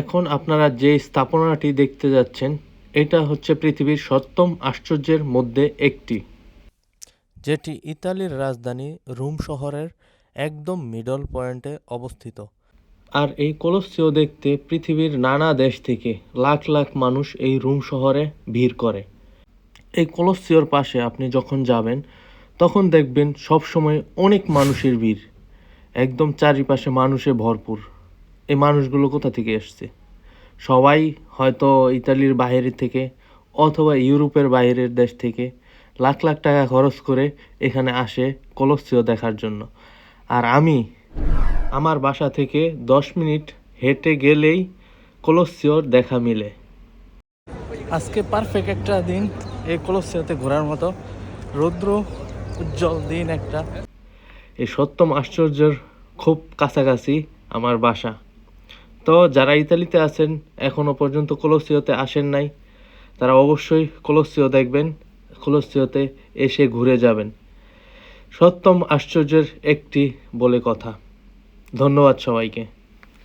এখন আপনারা যে স্থাপনাটি দেখতে যাচ্ছেন এটা হচ্ছে পৃথিবীর সপ্তম আশ্চর্যের মধ্যে একটি। যেটি ইতালির রাজধানী রোম শহরের একদম মিডল পয়েন্টে অবস্থিত। আর এই কলসিও দেখতে পৃথিবীর নানা দেশ থেকে লাখ লাখ মানুষ এই রোম শহরে ভিড় করে। এই কলসিওর পাশে আপনি যখন যাবেন তখন দেখবেন সবসময় অনেক মানুষের ভিড়। একদম চারিপাশে মানুষে ভরপুর। এই মানুষগুলো কোথা থেকে এসছে? সবাই হয়তো ইতালির বাইরে থেকে অথবা ইউরোপের বাইরের দেশ থেকে লাখ লাখ টাকা খরচ করে এখানে আসে কলসিও দেখার জন্য। আর আমি আমার বাসা থেকে দশ মিনিট হেঁটে গেলেই কলসিওর দেখা মিলে। আজকে পারফেক্ট একটা দিন এই কলসিওতে ঘোরার মতো। রৌদ্র উজ্জ্বল দিন একটা। এই সত্যম আশ্চর্যের খুব কাছাকাছি আমার বাসা। তো যারা ইতালিতে আছেন এখনও পর্যন্ত কলসিওতে আসেন নাই, তারা অবশ্যই কলসিও দেখবেন, কলসিওতে এসে ঘুরে যাবেন। সত্যম আশ্চর্যের একটি বলে কথা। ধন্যবাদ সবাইকে।